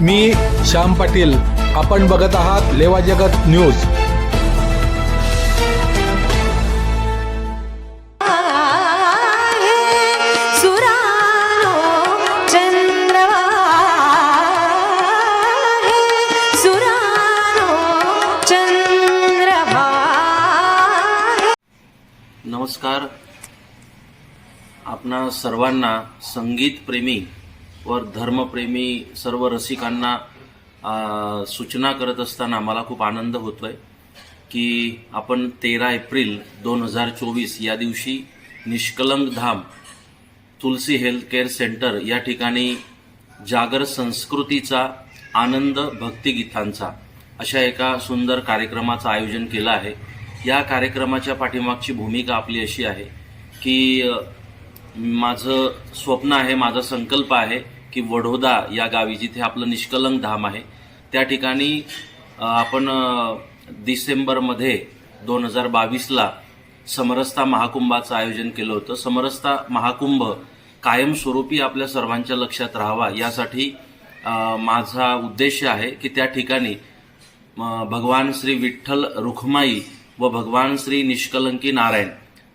मी श्याम पाटील. आपण बघत आहात लेवा जगत न्यूज. नमस्कार. आपणा सर्वांना संगीतप्रेमी व धर्मप्रेमी सर्व रसिकांना सूचना करत असताना मला खूप आनंद होतो आहे की आपण तेरा एप्रिल दोन हजार चोवीस या दिवशी Nishkalank Dham Tulsi health care centre या ठिकाणी जागर संस्कृतीचा आनंद भक्तिगीतांचा अशा एका सुंदर कार्यक्रमाचं आयोजन केलं आहे. या कार्यक्रमाच्या पाठीमागची भूमिका आपली अशी आहे की माझं स्वप्न आहे माझा संकल्प आहे की वडोदा या गावी जिथे आपलं निष्कलंक धाम आहे त्या ठिकाणी आपण डिसेंबरमध्ये दोन हजार बावीसला समरसता महाकुंभाचं आयोजन केलं होतं. समरसता महाकुंभ कायमस्वरूपी आपल्या सर्वांच्या लक्षात राहावा यासाठी माझा उद्देश आहे की त्या ठिकाणी भगवान श्री विठ्ठल रुखमाई व भगवान श्री निष्कलंकी नारायण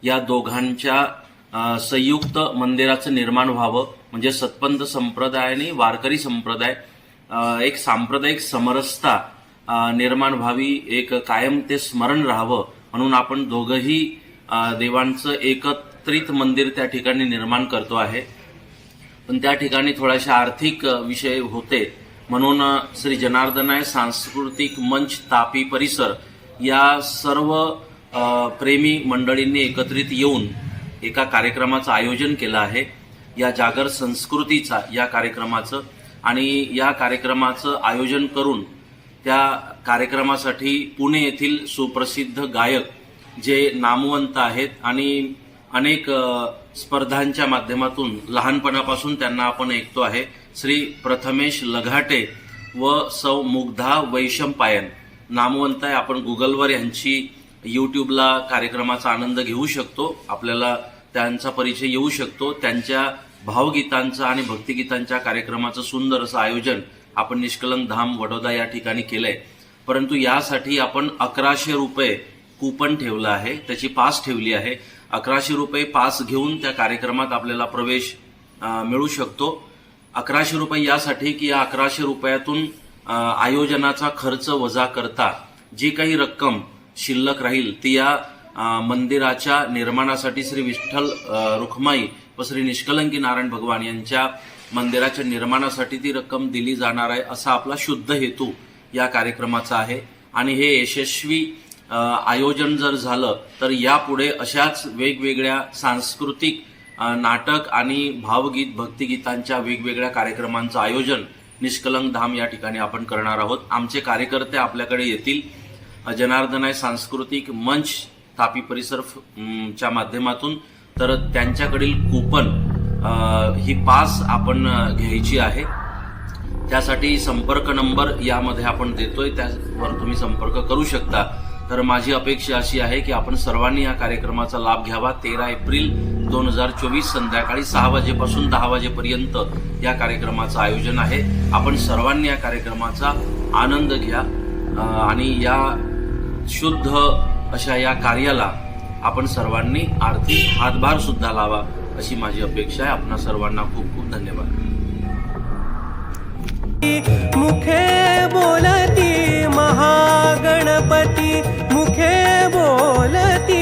या दोघांच्या संयुक्त मंदिराचं निर्माण व्हावं म्हणजे सतपंथ संप्रदाय आणि वारकरी संप्रदाय एक सांप्रदायिक समरसता निर्माण व्हावी एक कायम ते स्मरण राहावं म्हणून आपण दोघंही देवांचं एकत्रित मंदिर त्या ठिकाणी निर्माण करतो आहे. पण त्या ठिकाणी थोड्याशा आर्थिक विषय होते. म्हणून श्री जनार्दनाय सांस्कृतिक मंच तापी परिसर या सर्व प्रेमी मंडळींनी एकत्रित येऊन एका कार्यक्रमाचं आयोजन केलं आहे. या जागर संस्कृतीचा या कार्यक्रमाचं आणि या कार्यक्रमाचं आयोजन करून त्या कार्यक्रमासाठी पुणे येथील सुप्रसिद्ध गायक जे नामवंत आहेत आणि अनेक स्पर्धांच्या माध्यमातून लहानपणापासून त्यांना आपण ऐकतो आहे. श्री प्रथमेश लघाटे व सौ मुग्धा वैशंपायन नामवंत आहे. आपण गुगलवर यांची यूट्यूबला कार्यक्रमाचा आनंद घेऊ शकतो. आपल्याला त्यांचा परिचय येऊ शकतो. त्यांच्या भावगीतांचा आणि भक्तिगीतांच्या कार्यक्रमाचं सुंदर असं आयोजन आपण निष्कलंक धाम वडोदा या ठिकाणी केलंय. परंतु यासाठी आपण अकराशे रुपये कूपन ठेवलं आहे. त्याची पास ठेवली आहे. अकराशे रुपये पास घेऊन त्या कार्यक्रमात आपल्याला प्रवेश मिळू शकतो. अकराशे रुपये यासाठी की या अकराशे रुपयातून आयोजनाचा खर्च वजा करता जी काही रक्कम शिल्लक राहील ती या मंदिराच्या निर्माणासाठी श्री विठ्ठल रुखमाई व श्री निष्कलंकी नारायण भगवान यांच्या मंदिराच्या निर्माणासाठी ती रक्कम दिली जाणार आहे असा आपला शुद्ध हेतू या कार्यक्रमाचा आहे. आणि हे यशस्वी आयोजन जर झालं तर यापुढे अशाच वेगवेगळ्या सांस्कृतिक नाटक आणि भावगीत भक्तिगीतांच्या वेगवेगळ्या कार्यक्रमांचं आयोजन निष्कलंक धाम या ठिकाणी आपण करणार आहोत. आमचे कार्यकर्ते आपल्याकडे येतील. जनार्दनाय सांस्कृतिक मंच तापी परिसर फ- च्या माध्यमातून. तर त्यांच्याकडील कूपन ही पास आपण घ्यायची आहे. त्यासाठी संपर्क नंबर यामध्ये आपण देतोय. त्यावर तुम्ही संपर्क करू शकता. तर माझी अपेक्षा अशी आहे की आपण सर्वांनी या कार्यक्रमाचा लाभ घ्यावा. तेरा एप्रिल दोन हजार चोवीस संध्याकाळी सहा वाजेपासून दहा वाजेपर्यंत या कार्यक्रमाचं आयोजन आहे. आपण सर्वांनी या कार्यक्रमाचा आनंद घ्या. आणि या शुद्ध अशा या कार्याला आपण सर्वांनी आर्थिक हातभार सुद्धा लावा अशी माझी अपेक्षा आहे. आपणा सर्वांना खूप खूप धन्यवाद. मुखे बोलती महागणपती मुखे बोलती